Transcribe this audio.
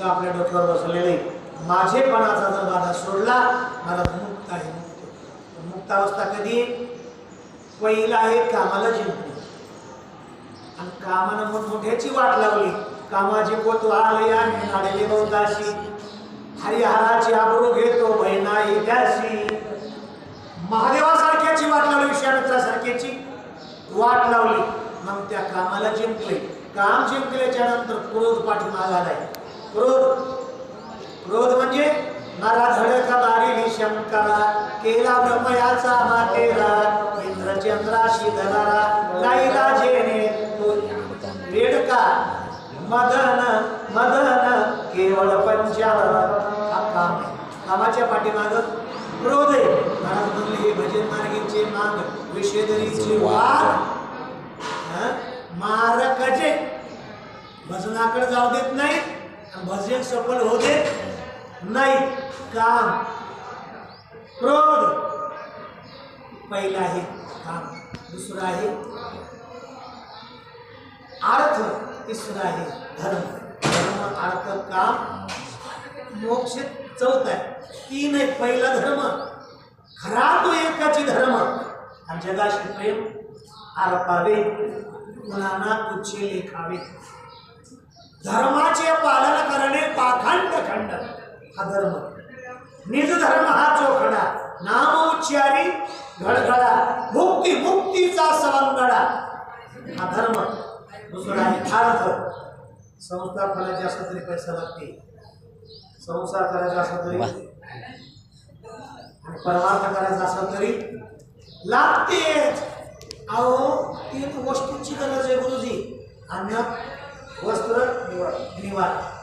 बोज आपल्या डोक्यावर बसवलेले माझेपणाचा जर बाधा सोडला मला मुक्त आहे मुक्त. मुक्तावस्था कधी? पहिला आहे कामाला जिंकणे. आणि कामानं मोठमोठ्याची वाट लावली. कामाची पोत या नाडले बहुदाशी हरिहराची आबरू घेतो बहिणा त्याशी महादेवासारख्याची वाट लावली विश्वामित्रासारख्याची वाट लावली. मग त्या कामाला जिंकले. काम जिंकल्याच्या नंतर क्रोध पाठीमाग आलाय क्रोध. क्रोध म्हणजे नरा धडका मारिली शंकरा केला ब्रह्मयाचा मातेरा इंद्रचंद्राशी धरारा लाईला जेने तो. रेडका मदन मदन केवळ पंचावर. हा काम आहे कामाच्या पाठीमाग क्रोध आहे. महाराज म्हणले हे भजन मार्गीचे माग विषेदरीचे वार. हं? भजनाकडे जाऊ देत नाही भजन सफल होते नाही. काम. क्रोध. पहिला आहे काम. दुसरं आहे अर्थ. तिसरा आहे धर्म. धर्म अर्थ काम. मोक्ष चौथ आहे. तीन आहे पहिला धर्म. खरा तो एकाची धर्म. आणि जगाशी प्रेम आरपावे. मुलांना उच्चे लेखावे. धर्माचे पालन करणे पाखंड खंड. हा धर्म. निज धर्म हा चोखडा नाम उच्चारी घडघडा मुक्ती मुक्तीचा सवंगडा. हा धर्म. दुसरा अर्थ संस्कार करायचे असला तरी पैसा लागते संसार करायचा असला तरी आणि परमार्थ करायचा असला तरी लागतेच. अहो तीन वस्तूंची गरज आहे गुरुजी. अन्न वस्त्र निवार निवार.